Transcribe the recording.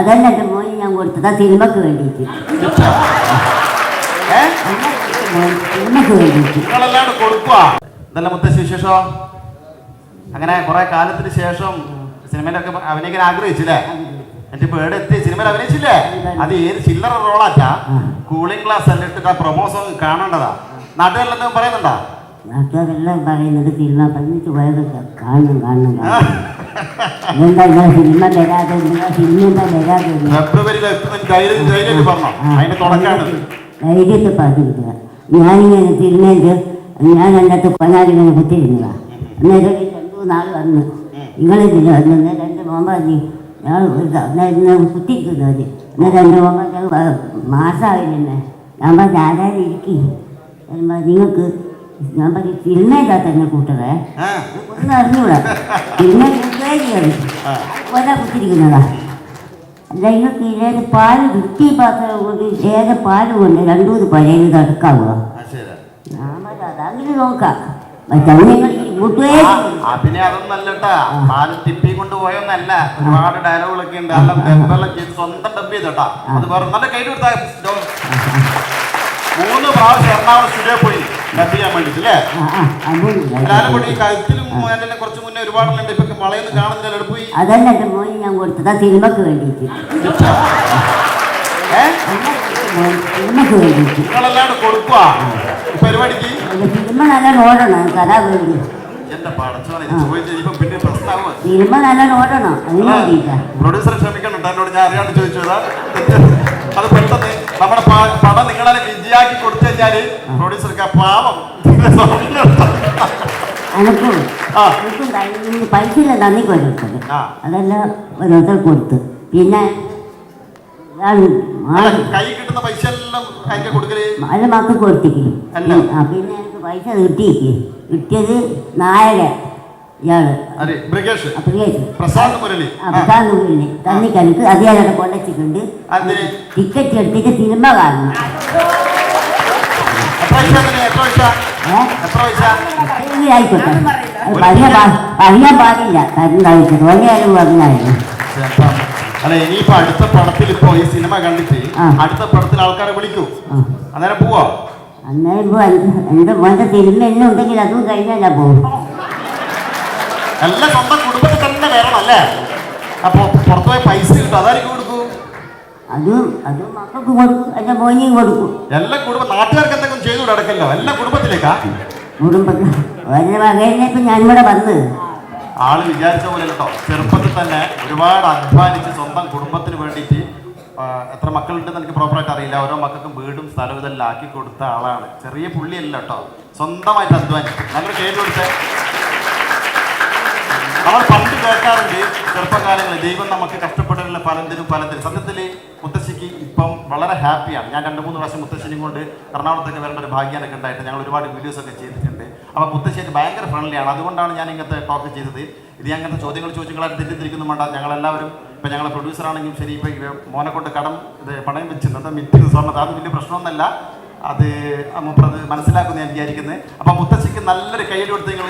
അതല്ല എന്റെ മോന് ഞാൻ കൊടുത്തതാ. സിനിമക്ക് വേണ്ടിയിട്ട്. സിനിമക്ക് ഇതല്ല മുത്തശ്ശി വിശേഷം? അങ്ങനെ കുറെ കാലത്തിന് ശേഷം സിനിമയിലൊക്കെ അഭിനയിക്കാൻ ആഗ്രഹിച്ചില്ലേ? എന്റെ പേട് എത്തി സിനിമയിൽ അഭിനയിച്ചില്ലേ? അത് ഏത് ചില്ലറ റോളാറ്റാ കൂളിംഗ് ഗ്ലാസ് അല്ല ഇട്ടിട്ട് പ്രൊമോഷൻ കാണേണ്ടതാ? നാട്ടുകാരിലെന്തെങ്കിലും പറയുന്നുണ്ടോ? നാട്ടുകാരെല്ലാം പറയുന്നത് സിനിമ പറഞ്ഞിട്ട് പോയതൊക്കെ കാണണം കാണണം കാണണം. ഇതെന്താ നിങ്ങൾ സിനിമ തരാതെ നിങ്ങൾ സിനിമ എന്താ തുടക്കമാണ്. ധൈര്യത്തെ പറഞ്ഞിരിക്കുക ഞാനിങ്ങനെ തിരുമേന്റെ ഞാൻ അതിനകത്ത് പതിനാലിങ്ങനെ കുത്തിരുന്നതാ അന്നേരം ഒരു രണ്ടു നാൾ വന്നു നിങ്ങളിതില്ല വന്നു അന്നേരം എന്റെ മോൻ പറഞ്ഞു ഞാൻ അന്നേരം കുത്തിയിരിക്കുന്നത് അന്നേരം എന്റെ മോൻ പറഞ്ഞു മാസമായില്ലേ ഞാൻ പറഞ്ഞു ആരാരും ഇരിക്കും. നിങ്ങൾക്ക് ഞാൻ പറഞ്ഞു സിനിമയില്ലാത്ത തന്നെ കൂട്ടറേ ആ. ഒന്നും അറിഞ്ഞൂടാ. പിന്നെ പേടിയാണ് ഒരാ കുത്തിരിക്കുന്നതാ. നിങ്ങൾക്ക് ഇതിലേക്ക് പാൽ വൃത്തി പാത്രം കൊണ്ട് ഏക പാൽ കൊണ്ട് രണ്ടു മൂന്ന് പഴയത് നടക്കാവുക ആ, ശരി ഞാൻ പറഞ്ഞു അതങ്ങനെ നോക്കാം. പക്ഷെ നിങ്ങൾ ഈ മുട്ടുവേ ആ, പിന്നെ അതൊന്നല്ല കേട്ടാ. പാൽ ടിപ്പി കൊണ്ടുപോയൊന്നല്ല. ഒരുപാട് ഡയലോഗുകളൊക്കെ ഉണ്ട്. എല്ലാം ഡബ്ബെല്ലാം ചെയ്ത് സ്വന്തം ഡബ് ചെയ്തോട്ടാ അത് വേറെ നല്ല കൈ കൊടുത്താ മൂന്ന് പ്രാവശ്യം എറണാകുളം സ്റ്റുഡിയോ പോയി. ഡബ് ചെയ്യാൻ വേണ്ടിട്ട് അല്ലേ കൂടി ഈ കഴുത്തിലും അതിന്റെ കുറച്ച് മുന്നേ ഒരുപാടുണ്ട്. ഇപ്പൊ വളയൊന്നും കാണുന്നില്ല പോയി. അതല്ല എന്റെ മോൻ ഞാൻ കൊടുത്തത്. സിനിമക്ക് വേണ്ടിയിട്ട്. സിനിമക്ക് വേണ്ടിയിട്ട്. കൊടുക്കുക പരിപാടിക്ക്? സിനിമ നല്ല കഥ വേണ്ടി സിനിമ നല്ല അതിന് വേണ്ടിയിട്ടാ. പ്രൊഡ്യൂസർ ക്ഷമിക്കണം എന്നോട്? ഞാൻ അറിയാണ്ട് ചോദിച്ചതാ. അത് പെട്ടെന്ന് നമ്മുടെ പടം നിങ്ങളെ വിജയാക്കി കൊടുത്തു കഴിഞ്ഞാൽ പ്രൊഡ്യൂസർക്ക് പാവം. എനക്കും ആ. എനിക്കും കയ്യിൽ പൈസ ഇല്ല നന്ദി കൊടുത്തത് ആ. അതെല്ലാം ഓരോരുത്തർ കൊടുത്തു. പിന്നെ അല്ല, കൈ കിട്ടുന്ന പൈസ എല്ലാം അതിന്റെ കൊടുക്കൽ? മല മക്കൾക്ക് കൊടുത്തേക്ക് അല്ല. പിന്നെ എനിക്ക് പൈസ കിട്ടിയേക്ക് കിട്ടിയത് നായക അതെ ബ്രിഗേഷ് പ്രസാദ് മുരളി. ആ, അബ്ദാന്നുള്ളിൽ തന്നിക്കനക്ക് അദ്ദേഹം കൊണ്ടച്ചിട്ടുണ്ട് ടിക്കറ്റ് എടുത്തിട്ട് സിനിമ എങ്ങനെ ആയിക്കോട്ടെ. പറയാൻ പാടില്ല. തരുന്നായിട്ട് തോന്നിയാലും പറഞ്ഞായിരുന്നു. അല്ല ഇനിയിപ്പോ അടുത്ത പടത്തിൽ ഇപ്പോ ഈ സിനിമ കണ്ടിട്ട്. അടുത്ത പടത്തിൽ ആൾക്കാരെ വിളിക്കൂ. അന്നേരം പോവോ. അന്നേരം ഇപ്പോൾ എന്റെ മോന്റെ സിനിമ എന്നുണ്ടെങ്കിൽ അതും കഴിഞ്ഞല്ല പോകും എല്ലാം സ്വന്തം കുടുംബത്തിൽ തന്നെ വരണം അല്ലേ? അപ്പൊ പുറത്തു പോയി പൈസ കിട്ടും അതായിരിക്കും കൊടുക്കൂ? അതും അതും മക്കൾക്ക് കൊടുക്കും എന്റെ മോനിയും കൊടുക്കും. എല്ലാ കുടുംബ നാട്ടുകാർക്ക് എന്തെങ്കിലും ചെയ്തു കിടക്കല്ലോ എല്ലാ കുടുംബത്തിലേക്കാ? കുടുംബത്തിൽ ഒരു വകയിലേക്ക് ഞാൻ ഇവിടെ വന്ന്. ആൾ വിചാരിച്ച പോലെ കേട്ടോ ചെറുപ്പത്തിൽ തന്നെ ഒരുപാട് അധ്വാനിച്ച് സ്വന്തം കുടുംബത്തിന് വേണ്ടിയിട്ട് എത്ര മക്കളുണ്ടെന്ന് എനിക്ക് പ്രോപ്പറായിട്ട് അറിയില്ല. ഓരോ മക്കൾക്കും വീടും സ്ഥലവും ഇതെല്ലാം ആക്കി കൊടുത്ത ആളാണ്. ചെറിയ പുള്ളിയല്ല കേട്ടോ സ്വന്തമായിട്ട് അധ്വാനിച്ചു. നല്ലൊരു കേട്ട് കൊടുത്തേ. നമ്മൾ പണ്ട് കേൾക്കാറുണ്ട് ചെറുപ്പകാലങ്ങളിൽ ദൈവം നമുക്ക് കഷ്ടപ്പെടാനുള്ള പലതിനും പലതിനും. സത്യത്തിൽ മുത്തശ്ശിക്ക് ഇപ്പം വളരെ ഹാപ്പിയാണ്. ഞാൻ രണ്ട് മൂന്ന് പ്രാവശ്യം മുത്തശ്ശിനെയും കൊണ്ട് എറണാകുളത്തൊക്കെ വരേണ്ട ഒരു ഭാഗ്യമൊക്കെ ഉണ്ടായിട്ട് ഞങ്ങൾ ഒരുപാട് വീഡിയോസ് ഒക്കെ ചെയ്തിട്ടുണ്ട്. അപ്പോൾ മുത്തശ്ശിയായിട്ട് ഭയങ്കര ഫ്രണ്ട്ലിയാണ് അതുകൊണ്ടാണ് ഞാൻ ഇങ്ങനത്തെ ടോക്ക് ചെയ്തത്. ഇത് അങ്ങനത്തെ ചോദ്യങ്ങൾ ചോദിച്ചങ്ങളായിട്ട് തെറ്റിദ്ധരിക്കുന്നു വേണ്ട ഞങ്ങളെല്ലാവരും ഇപ്പം ഞങ്ങളെ പ്രൊഡ്യൂസർ ആണെങ്കിലും ശരി ഇപ്പം മോനെ കൊണ്ട് കടം ഇത് പണയം വെച്ചിരുന്നത് മിറ്റ് സ്വർണത് അത് വലിയ പ്രശ്നമൊന്നുമല്ല. അത് മുപ്പത് മനസ്സിലാക്കുന്നു ഞാൻ വിചാരിക്കുന്നത് അപ്പം മുത്തശ്ശിക്ക് നല്ലൊരു കയ്യിൽ കൊടുത്ത് നിങ്ങൾ